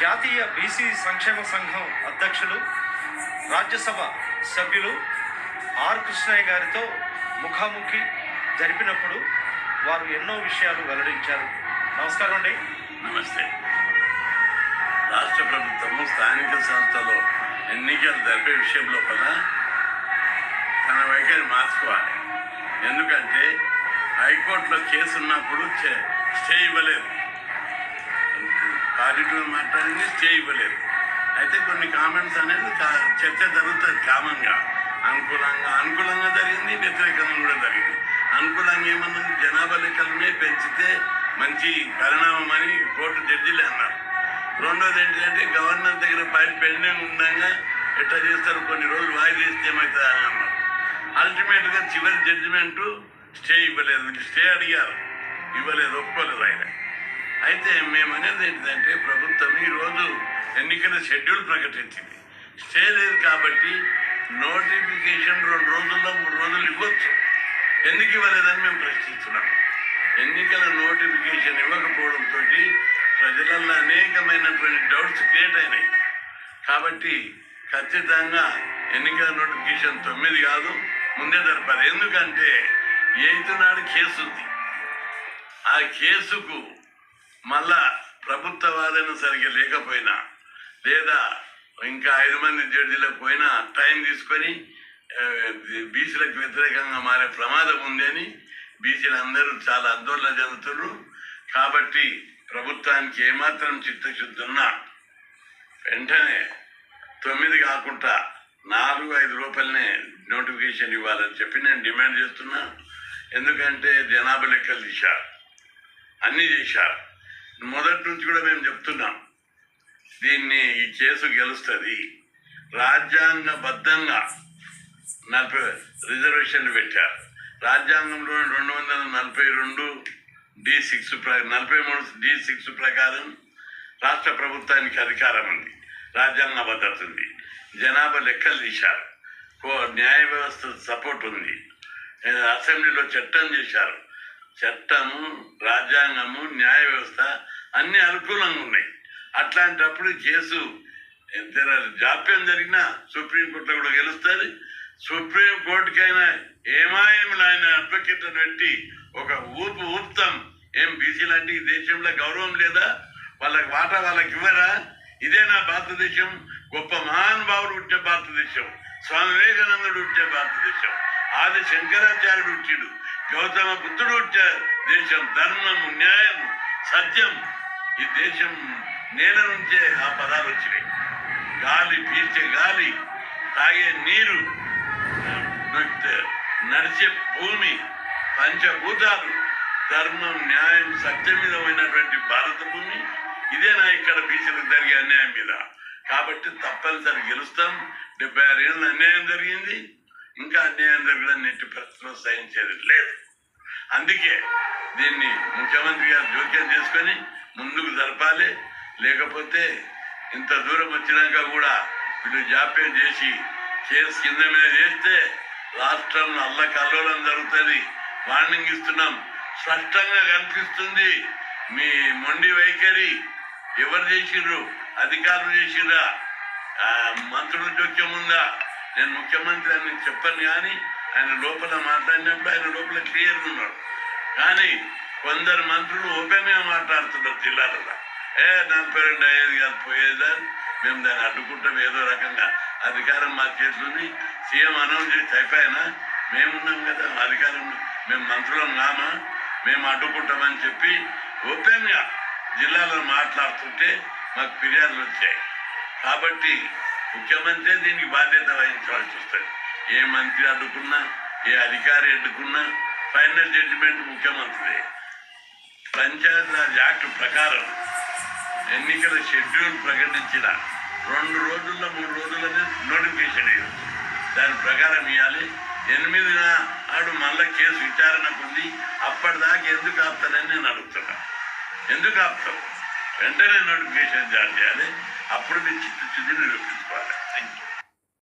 జాతీయ బీసీ సంక్షేమ సంఘం అధ్యక్షులు రాజ్యసభ సభ్యులు ఆర్ కృష్ణయ్య గారితో ముఖాముఖి జరిపినప్పుడు వారు ఎన్నో విషయాలు వెల్లడించారు. నమస్కారం అండి. నమస్తే. రాష్ట్ర ప్రభుత్వము స్థానిక సంస్థలో ఎన్నికలు జరిపే విషయం లోపల తన వైఖరి మార్చుకోవాలి. ఎందుకంటే హైకోర్టులో కేసు ఉన్నప్పుడు చే- స్టే ఇవ్వలేదు. పాజిటివ్ మాట్లాడింది స్టే ఇవ్వలేదు అయితే కొన్ని కామెంట్స్ అనేది చర్చ జరుగుతుంది కామన్గా అనుకూలంగా అనుకూలంగా జరిగింది వ్యతిరేకంగా కూడా జరిగింది. అనుకూలంగా ఏమన్నా జనాభా లెక్కలనే పెంచితే మంచి పరిణామం అని కోర్టు జడ్జిలే అన్నారు. రెండోది ఏంటంటే గవర్నర్ దగ్గర ఫైల్ పెండింగ్ ఉండగా ఎట్లా చేస్తారు కొన్ని రోజులు వాయిదా వేస్తే ఏమవుతుంది అని అన్నారు అల్టిమేట్గా చివరి జడ్జిమెంటు స్టే ఇవ్వలేదు. స్టే అడిగారు. ఇవ్వలేదు ఒప్పుకోలేదు ఆయన. అయితే మేము అనేది ఏంటంటే ప్రభుత్వం ఈరోజు ఎన్నికల షెడ్యూల్ ప్రకటించింది. స్టే లేదు కాబట్టి నోటిఫికేషన్ రెండు రోజుల్లో మూడు రోజులు ఇవ్వచ్చు. ఎందుకు ఇవ్వలేదని మేము ప్రశ్నిస్తున్నాం. ఎన్నికల నోటిఫికేషన్ ఇవ్వకపోవడంతో ప్రజలలో అనేకమైనటువంటి డౌట్స్ క్రియేట్ అయినాయి. కాబట్టి ఖచ్చితంగా ఎన్నికల నోటిఫికేషన్ తొమ్మిది కాదు ముందే జరపాలి. ఎందుకంటే ఎయిత్ నాడు కేసు ఉంది. ఆ కేసుకు మళ్ళా ప్రభుత్వ వాదన సరిగ్గా లేకపోయినా లేదా ఇంకా ఐదు మంది జడ్జీలకు పోయినా టైం తీసుకొని బీసీలకు వ్యతిరేకంగా మారే ప్రమాదం ఉంది అని బీసీలు అందరూ చాలా ఆందోళన చెందుతున్నారు. కాబట్టి ప్రభుత్వానికి ఏమాత్రం చిత్తశుద్ధి ఉన్నా వెంటనే తొమ్మిది కాకుండా నాలుగు ఐదు రూపాయలనే నోటిఫికేషన్ ఇవ్వాలని చెప్పి నేను డిమాండ్ చేస్తున్నా. ఎందుకంటే జనాభా లెక్కలు తీశారు. అన్నీ చేశారు. మొదటి నుంచి కూడా మేము చెప్తున్నాం దీన్ని ఈ కేసు గెలుస్తుంది. రాజ్యాంగబద్ధంగా నలభై రిజర్వేషన్లు పెట్టారు. రాజ్యాంగంలో రెండు వందల నలభై రెండు డి సిక్స్ ప్ర నలభై మూడు డి సిక్స్ ప్రకారం రాష్ట్ర ప్రభుత్వానికి అధికారం ఉంది. రాజ్యాంగ భద్రత ఉంది. జనాభా లెక్కలు తీశారు. కో- న్యాయ వ్యవస్థ సపోర్ట్ ఉంది. అసెంబ్లీలో చట్టం చేశారు. చట్టము రాజ్యాంగము న్యాయ వ్యవస్థ అన్ని అనుకూలంగా ఉన్నాయి. అట్లాంటప్పుడు కేసు జాప్యం జరిగినా సుప్రీంకోర్టులో కూడా గెలుస్తుంది సుప్రీంకోర్టుకైనా ఏమాయములు ఆయన అడ్వకేట్లను పెట్టి ఒక ఊపు ఊపుతాం. ఏం బీసీ లాంటి ఈ దేశంలో గౌరవం లేదా? వాళ్ళకి వాటా వాళ్ళకి ఇవ్వరా? ఇదే నా భారతదేశం. గొప్ప మహానుభావుడు ఉంటే భారతదేశం. స్వామి వివేకానందుడు ఉంటే భారతదేశం. ఆది శంకరాచార్యుడు ఉట్టాడు గౌతమ బుద్ధుడు దేశం ధర్మము న్యాయము సత్యం ఈ దేశం నేల నుంచే ఆ పదాలు వచ్చినాయి. గాలి పీల్చే గాలి తాగే నీరు నడిచే- నడిచే భూమి పంచభూతాలు ధర్మం న్యాయం సత్యం మీద ఉన్నటువంటి భారత భూమి ఇదేనా ఇక్కడ బీసీలకు జరిగే అన్యాయం మీద. కాబట్టి తప్పనిసరి గెలుస్తాం. డెబ్బై ఆరు ఏళ్ళ అన్యాయం జరిగింది. ఇంకా అన్యాయం జరగడం నెట్టి పరిస్థితుల్లో సహించేది లేదు అందుకే దీన్ని ముఖ్యమంత్రి గారు జోక్యం చేసుకొని ముందుకు జరపాలి. లేకపోతే ఇంత దూరం వచ్చినాక కూడా వీళ్ళు జాప్యం చేసి కేసు కింద మీద చేస్తే రాష్ట్రంలో అల్లకల్లోలం జరుగుతుంది. వార్నింగ్ ఇస్తున్నాం. స్పష్టంగా కనిపిస్తుంది. మీ మొండి వైఖరి ఎవరు చేసిండ్రు? అధికారులు చేసిండ్రా? మంత్రులు మంత్రుల జోక్యం ఉందా? నేను ముఖ్యమంత్రి అని చెప్పను కానీ ఆయన లోపల మాట్లాడినప్పుడు ఆయన లోపల క్లియర్గా ఉన్నాడు. కానీ కొందరు మంత్రులు ఓపెన్గా మాట్లాడుతున్నారు జిల్లాలలో. ఏ నలభై రెండు అయ్యేది కాదు పోయేదా? మేము దాన్ని అడ్డుకుంటాం ఏదో రకంగా. అధికారం మా చేతుంది సీఎం అనౌన్స్ చేసి అయిపోయినా? మేమున్నాం కదా అధికారం మేము మంత్రులం కామా? మేము అడ్డుకుంటామని చెప్పి ఓపెన్గా జిల్లాలో మాట్లాడుతుంటే మాకు ఫిర్యాదులు వచ్చాయి. కాబట్టి ముఖ్యమంత్రి దీనికి బాధ్యత వహించవలసి వస్తుంది. ఏ మంత్రి అడ్డుకున్నా ఏ అధికారి అడ్డుకున్నా ఫైనల్ జడ్జిమెంట్ ముఖ్యమంత్రిదే. పంచాయతీరాజ్ యాక్ట్ ప్రకారం ఎన్నికల షెడ్యూల్ ప్రకటించిన రెండు రోజుల్లో మూడు రోజులనే నోటిఫికేషన్ ఇవ్వచ్చు దాని ప్రకారం ఇవ్వాలి ఎనిమిది నాడు మళ్ళా కేసు విచారణకు ఉంది. అప్పటిదాకా ఎందుకు ఆపుతారని నేను అడుగుతున్నా. ఎందుకు ఆపుతాం వెంటనే నోటిఫికేషన్ జారీ చేయాలి. అప్పుడు మీరు చిత్తు నిరూపించుకోవాలి థ్యాంక్